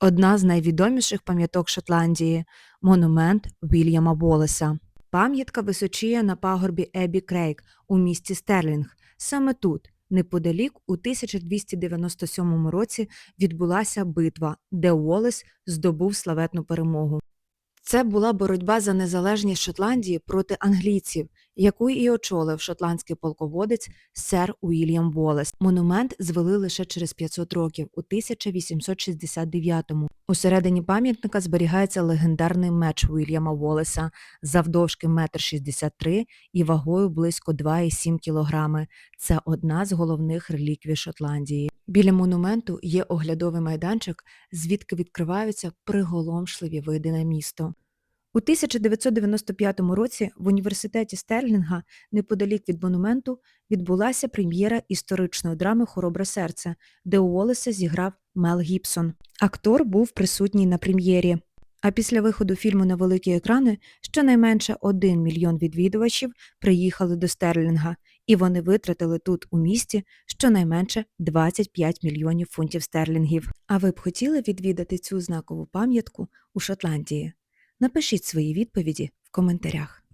Одна з найвідоміших пам'яток Шотландії монумент Вільяма Волеса. Пам'ятка височіє на пагорбі Ебі Крейг у місті Стерлінг. Саме тут, неподалік, у 1297 році відбулася битва, де Уоллес здобув славетну перемогу. Це була боротьба за незалежність Шотландії проти англійців, яку і очолив шотландський полководець сер Уільям Волес. Монумент звели лише через 500 років, у 1869-му. Усередині пам'ятника зберігається легендарний меч Уільяма Волеса завдовжки 1,63 м і вагою близько 2,7 кг. Це одна з головних реліквій Шотландії. Біля монументу є оглядовий майданчик, звідки відкриваються приголомшливі види на місто. У 1995 році в університеті Стерлінга, неподалік від монументу, відбулася прем'єра історичної драми Хоробре серце, де Уоллеса зіграв Мел Гібсон. Актор був присутній на прем'єрі. А після виходу фільму на великі екрани щонайменше 1 мільйон відвідувачів приїхали до Стерлінга, і вони витратили тут у місті щонайменше 25 мільйонів фунтів стерлінгів. А ви б хотіли відвідати цю знакову пам'ятку у Шотландії? Напишіть свої відповіді в коментарях.